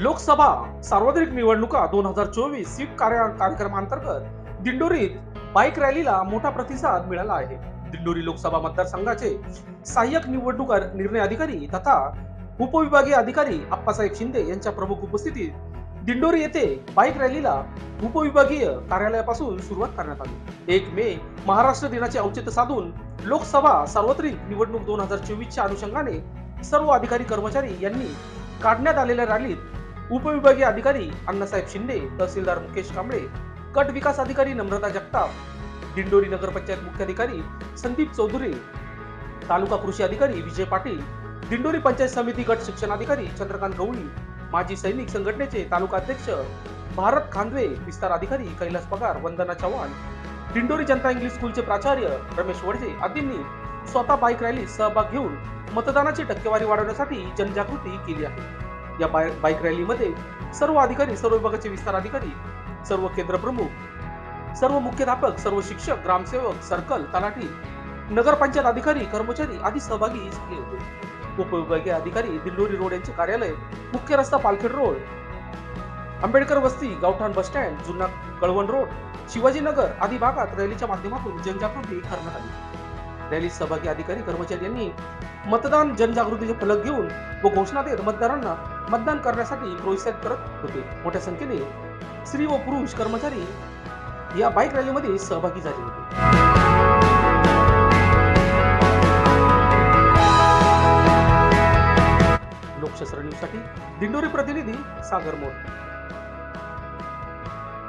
लोकसभा सार्वत्रिक निवडणुका दोन हजार चोवीस स्वीप कार्य कार्यक्रमांतर्गत दिंडोरीत बाईक रॅलीला मोठा प्रतिसाद मिळाला आहे. दिंडोरी लोकसभा मतदारसंघाचे सहाय्यक निवडणूक निर्णय अधिकारी तथा उपविभागीय अधिकारी अप्पासाहेब शिंदे यांच्या प्रमुख उपस्थितीत दिंडोरी येथे बाईक रॅलीला उपविभागीय कार्यालयापासून सुरुवात करण्यात आली. एक मे महाराष्ट्र दिनाचे औचित्य साधून लोकसभा सार्वत्रिक निवडणूक दोन हजार चोवीसच्या अनुषंगाने सर्व अधिकारी कर्मचारी यांनी काढण्यात आलेल्या रॅलीत उपविभागीय अधिकारी अण्णासाहेब शिंदे तहसीलदार मुकेश कांबळे गट विकास अधिकारी नम्रता जगताप दिंडोरी नगरपंचायत मुख्याधिकारी संदीप चौधरी तालुका कृषी अधिकारी विजय पाटील दिंडोरी पंचायत समिती गट शिक्षणाधिकारी चंद्रकांत गवळी माजी सैनिक संघटनेचे तालुका अध्यक्ष भारत खांदवे विस्तार अधिकारी कैलास पगार वंदना चव्हाण दिंडोरी जनता इंग्लिश स्कूलचे प्राचार्य रमेश वडजे आदींनी स्वतः बाईक रॅलीत सहभाग घेऊन मतदानाची टक्केवारी वाढवण्यासाठी जनजागृती केली आहे. या बाय- बाईक रॅलीमध्ये सर्व अधिकारी सर्व विभागाचे विस्तार अधिकारी सर्व केंद्र प्रमुख सर्व मुख्याध्यापक सर्व शिक्षक ग्रामसेवक सर्कल तलाठी नगरपंचायत अधिकारी कर्मचारी आदी सहभागी झाले होते. उपविभागीय अधिकारी दिल्लोरी रोड यांचे कार्यालय मुख्य रस्ता पालखेड रोड आंबेडकर वस्ती गावठाण बस स्टँड जुन्ना कळवण रोड शिवाजीनगर आदी भागात रॅलीच्या माध्यमातून जनजागृती करण्यात आली. रॅलीत सहभागी अधिकारी कर्मचारी यांनी मतदान जनजागृतीचे फलक घेऊन व घोषणा देत मतदारांना मतदान करण्यासाठी प्रोत्साहित करत होते. मोठ्या संख्येने स्त्री व पुरुष कर्मचारी या बाईक रॅलीमध्ये सहभागी झाले होते. लोकशास्त्र न्यूजसाठी दिंडोरी प्रतिनिधी सागर मोर.